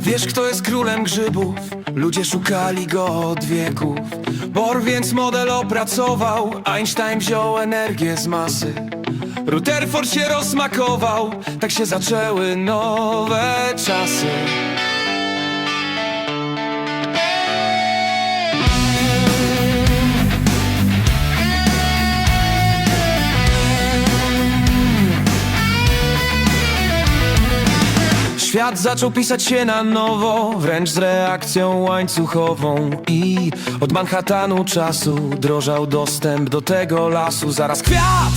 wiesz kto jest królem grzybów? Ludzie szukali go od wieków. Bohr więc model opracował. Einstein wziął energię z masy. Rutherford się rozmakował. Tak się zaczęły nowe czasy Świat zaczął pisać się na nowo, wręcz z reakcją łańcuchową. I od Manhattanu czasu drożał dostęp do tego lasu. Zaraz kwiat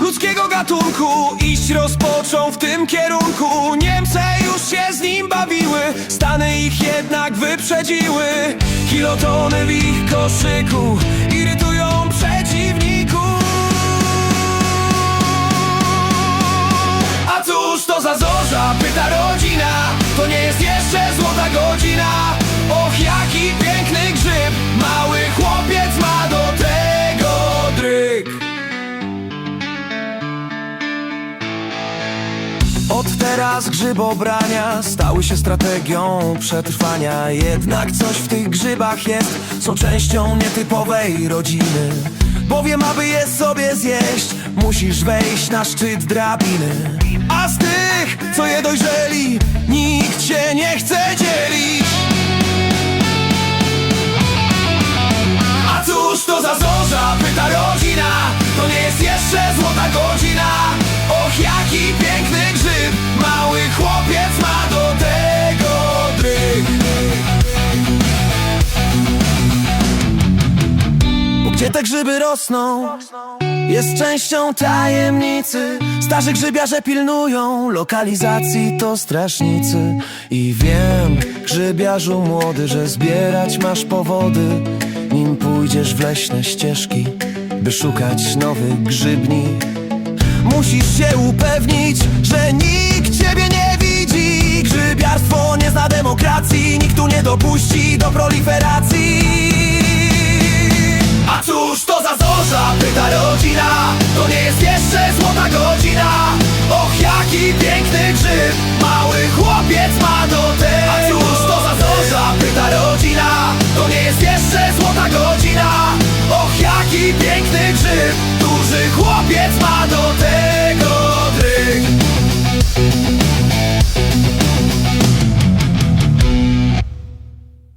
ludzkiego gatunku iść rozpoczął w tym kierunku. Niemcy już się z nim bawiły, Stany ich jednak wyprzedziły. Kilotony w ich koszyku irytują przeciwników A cóż to za zorza, pyta jest jeszcze złota godzina. Och, jaki piękny grzyb. Mały chłopiec ma do tego dryk Od teraz grzybobrania stały się strategią przetrwania. Jednak coś w tych grzybach jest, są częścią nietypowej rodziny Bowiem aby je sobie zjeść, musisz wejść na szczyt drabiny. A z tych, co je dojrzeli, nikt cię nie chce dzielić. A cóż to za zorza, pyta rodzina. To nie jest jeszcze złota godzina te grzyby rosną? Jest częścią tajemnicy. Starzy grzybiarze pilnują Lokalizacji to strażnicy. I wiem, grzybiarzu młody Że zbierać masz powody. Nim pójdziesz w leśne ścieżki By szukać nowych grzybni. Musisz się upewnić, że nikt ciebie nie widzi. Grzybiarstwo nie zna demokracji Nikt tu nie dopuści do proliferacji rodzina To nie jest jeszcze złota godzina. Och jaki piękny grzyb Mały chłopiec ma do tej. A cóż to za zorza pyta rodzina To nie jest jeszcze złota godzina. Och jaki piękny grzyb Duży chłopiec ma do tej.